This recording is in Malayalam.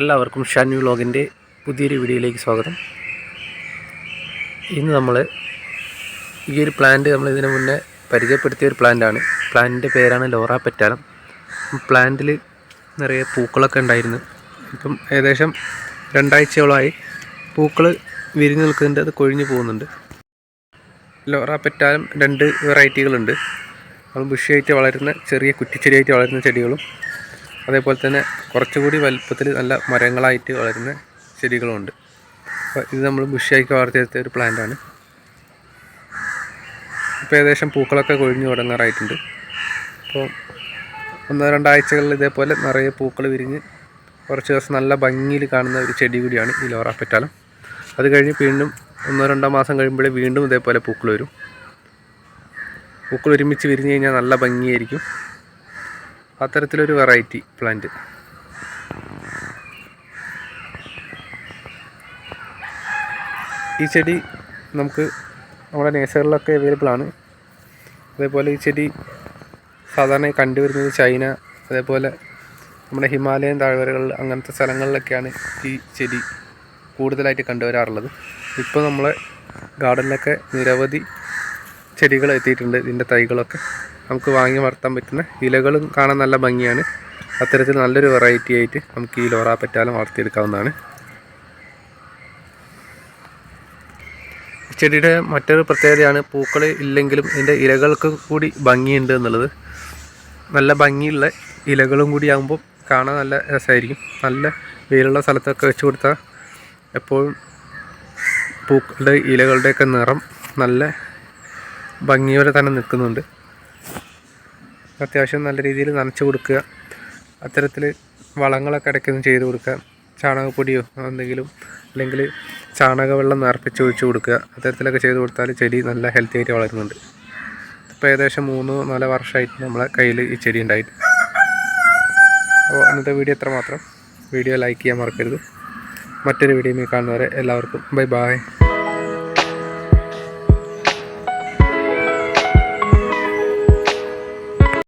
എല്ലാവർക്കും ഷാനു വ്ളോഗിന്റെ പുതിയൊരു വീഡിയോയിലേക്ക് സ്വാഗതം. ഇന്ന് നമ്മൾ ഈ ഒരു പ്ലാന്റ് നമ്മൾ ഇതിനു മുന്നേ പരിചയപ്പെടുത്തിയ ഒരു പ്ലാന്റാണ് പ്ലാന്റിന്റെ പേരാണ് ലോറ പെറ്റാലം. പ്ലാന്റിൽ നിറയെ പൂക്കളൊക്കെ ഉണ്ടായിരുന്നു. ഇപ്പം ഏകദേശം രണ്ടാഴ്ചയോളമായി പൂക്കൾ വിരിഞ്ഞു നിൽക്കുന്നുണ്ട് അത് കൊഴിഞ്ഞു പോകുന്നുണ്ട്. ലോറ പെറ്റാലം രണ്ട് വെറൈറ്റികളുണ്ട് അത് ബുഷിയായിട്ട് വളരുന്ന ചെറിയ കുറ്റിച്ചെടിയായിട്ട് വളരുന്ന ചെടികളും അതേപോലെ തന്നെ കുറച്ചുകൂടി വലുപ്പത്തിൽ നല്ല മരങ്ങളായിട്ട് വളരുന്ന ചെടികളുമുണ്ട് അപ്പോൾ ഇത് നമ്മൾ ബുഷിയാക്കി വളർത്തിയെടുത്ത ഒരു പ്ലാന്റാണ് ഇപ്പോൾ ഏകദേശം പൂക്കളൊക്കെ കൊഴിഞ്ഞു തുടങ്ങാറായിട്ടുണ്ട്. അപ്പോൾ ഒന്നോ രണ്ടാഴ്ചകളിൽ ഇതേപോലെ നിറയെ പൂക്കൾ വിരിഞ്ഞ് കുറച്ച് ദിവസം നല്ല ഭംഗിയിൽ കാണുന്ന ഒരു ചെടി കൂടിയാണ് ഈ ലോറ പെറ്റാലം. അത് കഴിഞ്ഞ് വീണ്ടും ഒന്നോ രണ്ടോ മാസം കഴിയുമ്പോഴേ വീണ്ടും ഇതേപോലെ പൂക്കൾ വരും. പൂക്കൾ ഒരുമിച്ച് വിരിഞ്ഞ് കഴിഞ്ഞാൽ നല്ല ഭംഗിയായിരിക്കും. അത്തരത്തിലൊരു വെറൈറ്റി പ്ലാന്റ് ഈ ചെടി നമുക്ക് നമ്മുടെ നേച്ചറിലൊക്കെ അവൈലബിൾ ആണ്. അതേപോലെ ഈ ചെടി സാധാരണ കണ്ടുവരുന്നത് ചൈന അതേപോലെ നമ്മുടെ ഹിമാലയൻ താഴ്വരകളിൽ അങ്ങനത്തെ സ്ഥലങ്ങളിലൊക്കെയാണ് ഈ ചെടി കൂടുതലായിട്ട് കണ്ടുവരാറുള്ളത്. ഇപ്പോൾ നമ്മളെ ഗാർഡനിലൊക്കെ നിരവധി ചെടികൾ എത്തിയിട്ടുണ്ട് ഇതിന്റെ തൈകളൊക്കെ. നമുക്ക് വാങ്ങി വളർത്താൻ പറ്റുന്ന ഇലകളും കാണാൻ നല്ല ഭംഗിയാണ്. അത്തരത്തിൽ നല്ലൊരു വെറൈറ്റി ആയിട്ട് നമുക്ക് ഈ ലോറ പറ്റാലും വളർത്തിയെടുക്കാവുന്നതാണ്. ചെടിയുടെ മറ്റൊരു പ്രത്യേകതയാണ് പൂക്കൾ ഇല്ലെങ്കിലും ഇതിന്റെ ഇലകൾക്ക് കൂടി ഭംഗിയുണ്ട് എന്നുള്ളത്. നല്ല ഭംഗിയുള്ള ഇലകളും കൂടി ആകുമ്പോൾ കാണാൻ നല്ല രസമായിരിക്കും. നല്ല വെയിലുള്ള സ്ഥലത്തൊക്കെ വെച്ച് കൊടുത്താൽ എപ്പോഴും പൂക്കളുടെ ഇലകളുടെയൊക്കെ നിറം നല്ല ഭംഗിയോടെ തന്നെ നിൽക്കുന്നുണ്ട്. അത്യാവശ്യം നല്ല രീതിയിൽ നനച്ച് കൊടുക്കുക. അത്തരത്തിൽ വളങ്ങളൊക്കെ ഇടയ്ക്കൊന്നും ചെയ്ത് കൊടുക്കുക. ചാണകപ്പൊടിയോ എന്തെങ്കിലും അല്ലെങ്കിൽ ചാണകവെള്ളം നിറപ്പിച്ച് ഒഴിച്ച് കൊടുക്കുക. അത്തരത്തിലൊക്കെ ചെയ്ത് കൊടുത്താൽ ചെടി നല്ല ഹെൽത്തി ആയിട്ട് വളരുന്നുണ്ട്. ഇപ്പോൾ ഏകദേശം മൂന്ന് നാല് വർഷമായിട്ട് നമ്മളെ കയ്യിൽ ഈ ചെടി ഉണ്ടായിട്ട്. അപ്പോൾ ഇന്നത്തെ വീഡിയോ എത്ര മാത്രം. വീഡിയോ ലൈക്ക് ചെയ്യാൻ മറക്കരുത്. മറ്റൊരു വീഡിയോ കാണുന്നവരെ എല്ലാവർക്കും ബൈ ബായ്